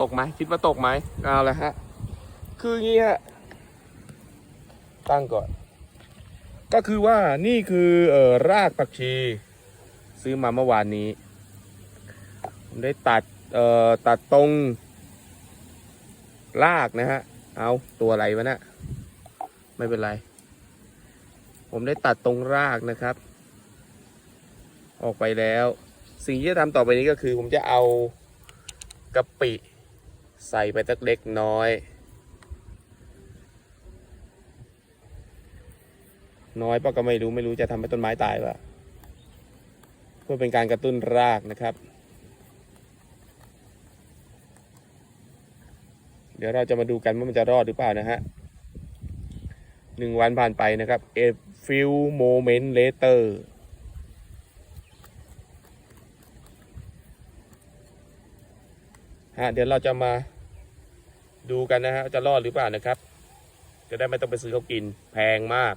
ตกไหมคิดว่าตกไหมเอาละฮะ คืองงี้ฮะ ตั้งก่อน ก็คือว่านี่คือเอ่อรากผักชี ซื้อมาเมื่อวานนี้ ผมได้ตัดเอ่อตัดตรงรากนะฮะ เอาตัวอะไรวะนะ่ะไม่เป็นไร ผมได้ตัดตรงรากนะครับ ออกไปแล้ว สิ่งที่จะทำต่อไปนี้ก็คือ ผมจะเอากะปิ ใส่ไปสักเล็กน้อย น้อยปะก็ไม่รู้ไม่รู้จะทำให้ต้นไม้ตายป่ะเพื่อเป็นการกระตุ้นรากนะครับ เดี๋ยวเราจะมาดูกันว่ามันจะรอดหรือเปล่านะฮะหนึ่งวันผ่านไปนะครับ a few moment later ฮะเดี๋ยวเราจะมาดูกันนะฮะจะรอดหรือเปล่านะครับ จะได้ไม่ต้องไปซื้อเขากินแพงมาก